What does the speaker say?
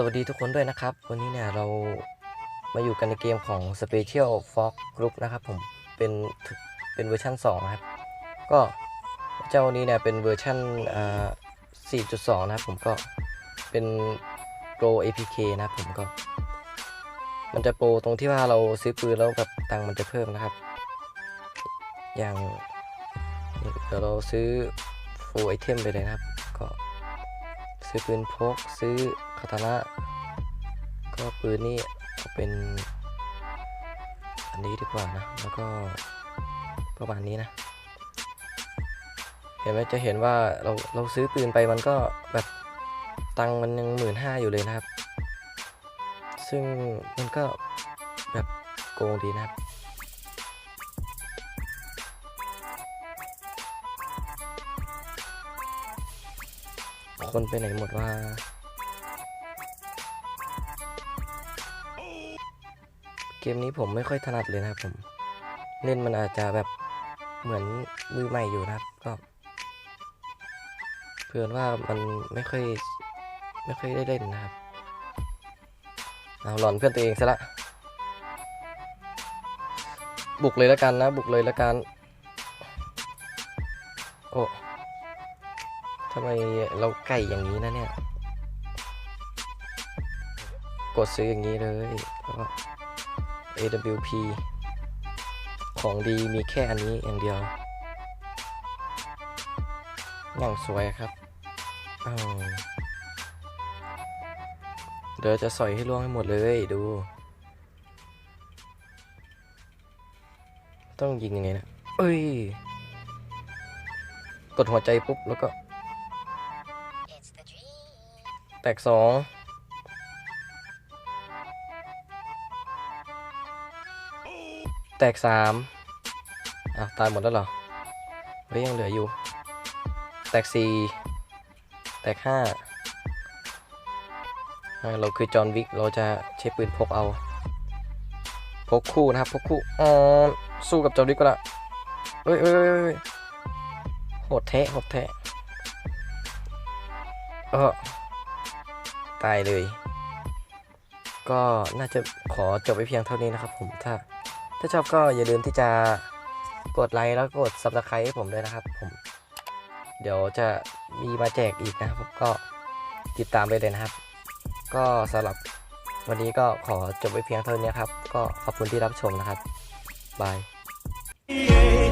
สวัสดีทุกคนด้วยนะครับ วันนี้เนี่ยเรามาอยู่กันในเกมของ Special Fox Group นะครับผมเป็นเป็นเวอร์ชัน2นะครับ ก็เจ้านี้เนี่ยเป็นเวอร์ชันอ่า4.2 นะครับผมก็เป็น Pro APK นะครับผมก็ มันจะโปรตรงที่ว่าเราซื้อปืนแล้วแบบตังมันจะเพิ่มนะครับ อย่างเดี๋ยวเราซื้อ full item ไปเลยนะครับ ซื้อปืนพกซื้อคาตานะก็ปืนนี่เอาเป็นอันนี้ดีกว่านะ แล้วก็ประมาณนี้นะ เห็นไหมจะเห็นว่าเราเราซื้อปืนไปมันก็แบบตังมันยังหมื่นห้าอยู่เลยนะครับ ซึ่งมันก็แบบโกงดีนะครับ คนไปไหนหมดว่าเกมนี้ผมไม่ค่อยถนัดเลยนะครับผม เล่นมันอาจจะแบบเหมือนมือใหม่อยู่นะครับ ก็เพื่อนว่ามันไม่ค่อยไม่ค่อยได้เล่นนะครับ เอาหลอนเพื่อนตัวเองซะละบุกเลยแล้วกันนะ บุกเลยแล้วกัน โอ้ ทำไมเราไก่อย่างนี้นะเนี่ย กดซื้ออย่างนี้เลยแล้วก็ AWP ของดีมีแค่อันนี้อย่างเดียว อย่างสวยครับ เดี๋ยวจะสอยให้ล่วงให้หมดเลยดู ต้องยิงยังไงนะ เอ้ย กดหัวใจปุ๊บแล้วก็ ตกสองแตกสามอ้าวตายหมดแล้วเหรอเฮ้ยยังเหลืออยู่ แตกสี่แตกห้าเราคือจอห์นวิก เราจะใช้ปืนพกเอา พกคู่นะครับ พกคู่อ๋อสู้กับจอห์นวิกก็ละเฮ้ยเฮ้ยเฮ้ยเฮ้ยโหดแทะโหดแทะเออ ตายเลย ก็น่าจะขอจบไปเพียงเท่านี้นะครับผมถ้า ถ้าชอบก็อย่าลืมที่จะกดไลค์แล้วกด subscribe ให้ผมด้วยนะครับผมเดี๋ยวจะมีมาแจกอีกนะครับก็ติดตามไปเลยนะครับ ก็สำหรับวันนี้ก็ขอจบไปเพียงเท่านี้ครับ ก็ขอบคุณที่รับชมนะครับบาย